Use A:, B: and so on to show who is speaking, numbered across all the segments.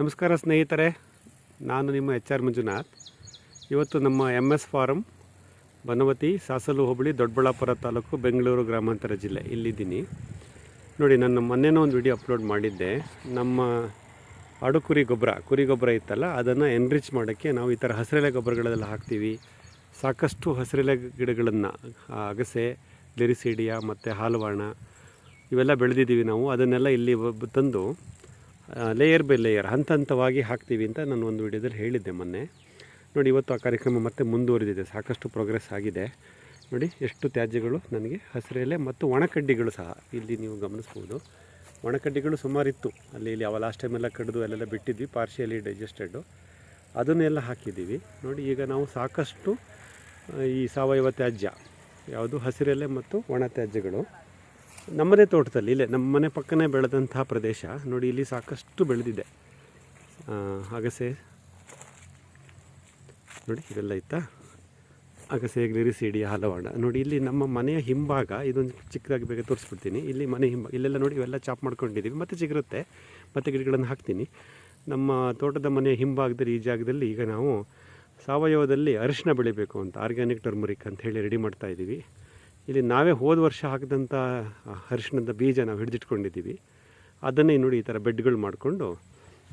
A: ನಮಸ್ಕಾರ ಸ್ನೇಹಿತರೆ, ನಾನು ನಿಮ್ಮ ಎಚ್ ಆರ್ ಮಂಜುನಾಥ್. ಇವತ್ತು ನಮ್ಮ M S farm, Banavathi, Sasalu ಹೋಬಳಿ, ದೊಡ್ಡಬಳ್ಳಾಪುರ ತಾಲೂಕು, ಬೆಂಗಳೂರು ಗ್ರಾಮಾಂತರ ಜಿಲ್ಲೆ ಇಲ್ಲಿದ್ದೀನಿ. ನೋಡಿ, ನಾನು ಮೊನ್ನೆನೋ ಒಂದು ವಿಡಿಯೋ ಅಪ್ಲೋಡ್ ಮಾಡಿದ್ದೆ. ನಮ್ಮ ಆಡು ಕುರಿ ಗೊಬ್ಬರ ಕುರಿ ಗೊಬ್ಬರ ಇತ್ತಲ್ಲ, ಅದನ್ನು ಎನ್ರಿಚ್ ಮಾಡೋಕ್ಕೆ ನಾವು ಈ ಥರ ಹಸಿರೆಲೆ ಗೊಬ್ಬರಗಳೆಲ್ಲ ಹಾಕ್ತೀವಿ. ಸಾಕಷ್ಟು ಹಸಿರೆಲೆ ಗಿಡಗಳನ್ನು ಅಗಸೆ, ಲೆರಿಸೀಡಿಯ ಮತ್ತು ಹಾಲುವಾಣ, ಇವೆಲ್ಲ ಬೆಳೆದಿದ್ದೀವಿ ನಾವು. ಅದನ್ನೆಲ್ಲ ಇಲ್ಲಿ ತಂದು ಲೇಯರ್ ಬೈ ಲೇಯರ್ ಹಂತ ಹಂತವಾಗಿ ಹಾಕ್ತೀವಿ ಅಂತ ನಾನು ಒಂದು ವಿಡಿಯೋದಲ್ಲಿ ಹೇಳಿದ್ದೆ ಮೊನ್ನೆ. ನೋಡಿ, ಇವತ್ತು ಆ ಕಾರ್ಯಕ್ರಮ ಮತ್ತೆ ಮುಂದುವರೆದಿದೆ, ಸಾಕಷ್ಟು ಪ್ರೋಗ್ರೆಸ್ ಆಗಿದೆ. ನೋಡಿ, ಎಷ್ಟು ತ್ಯಾಜ್ಯಗಳು ನನಗೆ ಹಸಿರೆಲೆ ಮತ್ತು ಒಣಕಡ್ಡಿಗಳು ಸಹ ಇಲ್ಲಿ ನೀವು ಗಮನಿಸ್ಬೋದು. ಒಣಕಡ್ಡಿಗಳು ಸುಮಾರಿತ್ತು. ಅಲ್ಲಿ ಇಲ್ಲಿ ಅವ ಲಾಸ್ಟ್ ಟೈಮೆಲ್ಲ ಕಡಿದು ಅಲ್ಲೆಲ್ಲ ಬಿಟ್ಟಿದ್ವಿ ಪಾರ್ಷಿಯಲಿ ಡೈಜೆಸ್ಟೆಡ್ಡು ಅದನ್ನೆಲ್ಲ ಹಾಕಿದ್ದೀವಿ. ನೋಡಿ, ಈಗ ನಾವು ಸಾಕಷ್ಟು ಈ ಸಾವಯವ ತ್ಯಾಜ್ಯ, ಯಾವುದು ಹಸಿರೆಲೆ ಮತ್ತು ಒಣ ತ್ಯಾಜ್ಯಗಳು. ನಮ್ಮದೇ ತೋಟದಲ್ಲಿ, ಇಲ್ಲೇ ನಮ್ಮ ಮನೆ ಪಕ್ಕನೇ ಬೆಳೆದಂತಹ ಪ್ರದೇಶ, ನೋಡಿ ಇಲ್ಲಿ ಸಾಕಷ್ಟು ಬೆಳೆದಿದೆ. ಅಗಸೆ. ನೋಡಿ, ಇದೆಲ್ಲ ಇತ್ತಾ ಅಗಸೆ ಲಿರಿಸಿಡಿ ಹಲವಾಣ ನೋಡಿ, ಇಲ್ಲಿ ನಮ್ಮ ಮನೆಯ ಹಿಂಭಾಗ, ಇದೊಂದು ಚಿಕ್ಕದಾಗಿ ಬೇಗ ತೋರಿಸ್ಬಿಡ್ತೀನಿ. ಇಲ್ಲಿ ಮನೆ ಹಿಂಭಾಗ, ಇಲ್ಲೆಲ್ಲ ನೋಡಿ ಇವೆಲ್ಲ ಚಾಪ್ ಮಾಡ್ಕೊಂಡಿದ್ದೀವಿ. ಮತ್ತೆ ಚಿಗುರುತ್ತೆ. ಮತ್ತೆ ಗಿಡಗಳನ್ನು ಹಾಕ್ತೀನಿ. ನಮ್ಮ ತೋಟದ ಮನೆಯ ಹಿಂಭಾಗದಲ್ಲಿ, ಈ ಜಾಗದಲ್ಲಿ ಈಗ ನಾವು ಸಾವಯವದಲ್ಲಿ ಅರಿಶಿನ ಬೆಳಿಬೇಕು ಅಂತ ಆರ್ಗ್ಯಾನಿಕ್ ಟರ್ಮರಿಕ್ ಅಂತ ಹೇಳಿ ರೆಡಿ ಮಾಡ್ತಾ ಇದ್ದೀವಿ. ಇಲ್ಲಿ ನಾವೇ ಹೋದ ವರ್ಷ ಹಾಕಿದಂಥ ಅರಿಶಿಣದ ಬೀಜ ನಾವು ಹಿಡಿದಿಟ್ಕೊಂಡಿದ್ದೀವಿ. ಅದನ್ನೇ ನೋಡಿ ಈ ಥರ ಬೆಡ್ಗಳು ಮಾಡಿಕೊಂಡು,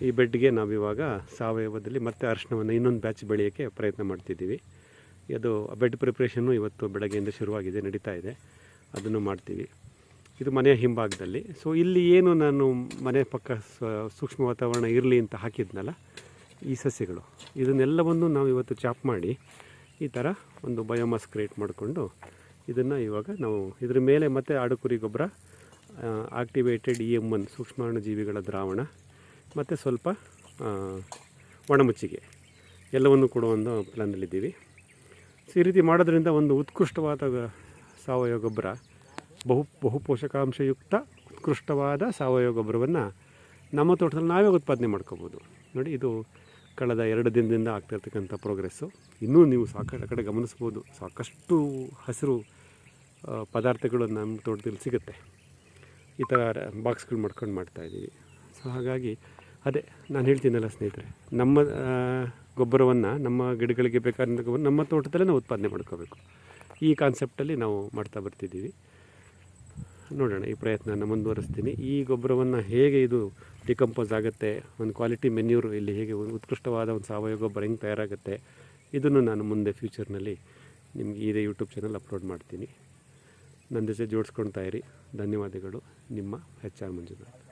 A: ಈ ಬೆಡ್ಗೆ ನಾವಿವಾಗ ಸಾವಯವದಲ್ಲಿ ಮತ್ತೆ ಅರಿಶಿಣವನ್ನು ಇನ್ನೊಂದು ಬ್ಯಾಚ್ ಬೆಳೆಯೋಕ್ಕೆ ಪ್ರಯತ್ನ ಮಾಡ್ತಿದ್ದೀವಿ. ಅದು ಬೆಡ್ ಪ್ರಿಪ್ರೇಷನ್ನು ಇವತ್ತು ಬೆಳಗ್ಗೆಯಿಂದ ಶುರುವಾಗಿದೆ, ನಡೀತಾ ಇದೆ. ಅದನ್ನು ಮಾಡ್ತೀವಿ. ಇದು ಮನೆಯ ಹಿಂಭಾಗದಲ್ಲಿ. ಸೊ ಇಲ್ಲಿ ಏನು ನಾನು ಮನೆ ಪಕ್ಕ ಸೂಕ್ಷ್ಮ ವಾತಾವರಣ ಇರಲಿ ಅಂತ ಹಾಕಿದ್ನಲ್ಲ, ಈ ಸಸ್ಯಗಳು. ಇದನ್ನೆಲ್ಲವನ್ನು ನಾವು ಇವತ್ತು ಚಾಪ್ ಮಾಡಿ ಈ ಥರ ಒಂದು ಬಯೋಮಾಸ್ ಕ್ರಿಯೇಟ್ ಮಾಡಿಕೊಂಡು ಇದನ್ನು ಇವಾಗ ನಾವು ಇದ್ರ ಮೇಲೆ ಮತ್ತೆ ಆಡುಕುರಿ ಗೊಬ್ಬರ ಆಕ್ಟಿವೇಟೆಡ್ ಇ ಎಂ ಒನ್ ಸೂಕ್ಷ್ಮಾಣುಜೀವಿಗಳ ದ್ರಾವಣ, ಮತ್ತು ಸ್ವಲ್ಪ ಒಣಮುಚ್ಚಿಗೆ ಎಲ್ಲವನ್ನು ಕೊಡುವ ಒಂದು ಪ್ಲ್ಯಾನಲ್ಲಿದ್ದೀವಿ ಸೊ ಈ ರೀತಿ ಮಾಡೋದ್ರಿಂದ ಒಂದು ಉತ್ಕೃಷ್ಟವಾದ ಸಾವಯವ ಗೊಬ್ಬರ, ಬಹು ಬಹು ಪೋಷಕಾಂಶಯುಕ್ತ ಉತ್ಕೃಷ್ಟವಾದ ಸಾವಯವ ಗೊಬ್ಬರವನ್ನು ನಮ್ಮ ತೋಟದಲ್ಲಿ ನಾವೇ ಉತ್ಪಾದನೆ ಮಾಡ್ಕೋಬೋದು. ನೋಡಿ, ಇದು ಕಳೆದ ಎರಡು ದಿನದಿಂದ ಆಗ್ತಿರ್ತಕ್ಕಂಥ ಪ್ರೋಗ್ರೆಸ್ಸು ಇನ್ನೂ ನೀವು ಸಾಕಷ್ಟು ಆ ಕಡೆ ಗಮನಿಸ್ಬೋದು ಸಾಕಷ್ಟು ಹಸಿರು ಪದಾರ್ಥಗಳು ನಮ್ಮ ತೋಟದಲ್ಲಿ ಸಿಗುತ್ತೆ. ಈ ಥರ ಬಾಕ್ಸ್ಗಳು ಮಾಡ್ಕೊಂಡು ಮಾಡ್ತಾಯಿದ್ದೀವಿ ಸೊ ಹಾಗಾಗಿ ಅದೇ ನಾನು ಹೇಳ್ತೀನಲ್ಲ ಸ್ನೇಹಿತರೆ, ನಮ್ಮ ಗೊಬ್ಬರವನ್ನು ನಮ್ಮ ಗಿಡಗಳಿಗೆ ಬೇಕಾದ ಗೊಬ್ಬರ ನಮ್ಮ ತೋಟದಲ್ಲೇ ನಾವು ಉತ್ಪಾದನೆ ಮಾಡ್ಕೋಬೇಕು. ಈ ಕಾನ್ಸೆಪ್ಟಲ್ಲಿ ನಾವು ಮಾಡ್ತಾ ಬರ್ತಿದ್ದೀವಿ. ನೋಡೋಣ, ಈ ಪ್ರಯತ್ನನ ಮುಂದುವರಿಸ್ತೀನಿ. ಈ ಗೊಬ್ಬರವನ್ನು ಹೇಗೆ ಇದು ಡಿಕಂಪೋಸ್ ಆಗುತ್ತೆ, ಒಂದು ಕ್ವಾಲಿಟಿ ಮೆನ್ಯೂರು ಇಲ್ಲಿ ಹೇಗೆ ಒಂದು ಉತ್ಕೃಷ್ಟವಾದ ಒಂದು ಸಾವಯವ ಗೊಬ್ಬರ ಹೆಂಗೆ ತಯಾರಾಗುತ್ತೆ, ಇದನ್ನು ನಾನು ಮುಂದೆ ಫ್ಯೂಚರ್ನಲ್ಲಿ ನಿಮಗೆ ಇದೇ ಯೂಟ್ಯೂಬ್ ಚಾನಲ್ ಅಪ್ಲೋಡ್ ಮಾಡ್ತೀನಿ. ನನ್ನ ಜೊತೆ ಜೋಡಿಸ್ಕೊಳ್ತಾ ಇರಿ. ಧನ್ಯವಾದಗಳು. ನಿಮ್ಮ ಎಚ್ ಆರ್ ಮಂಜುನಾಥ್.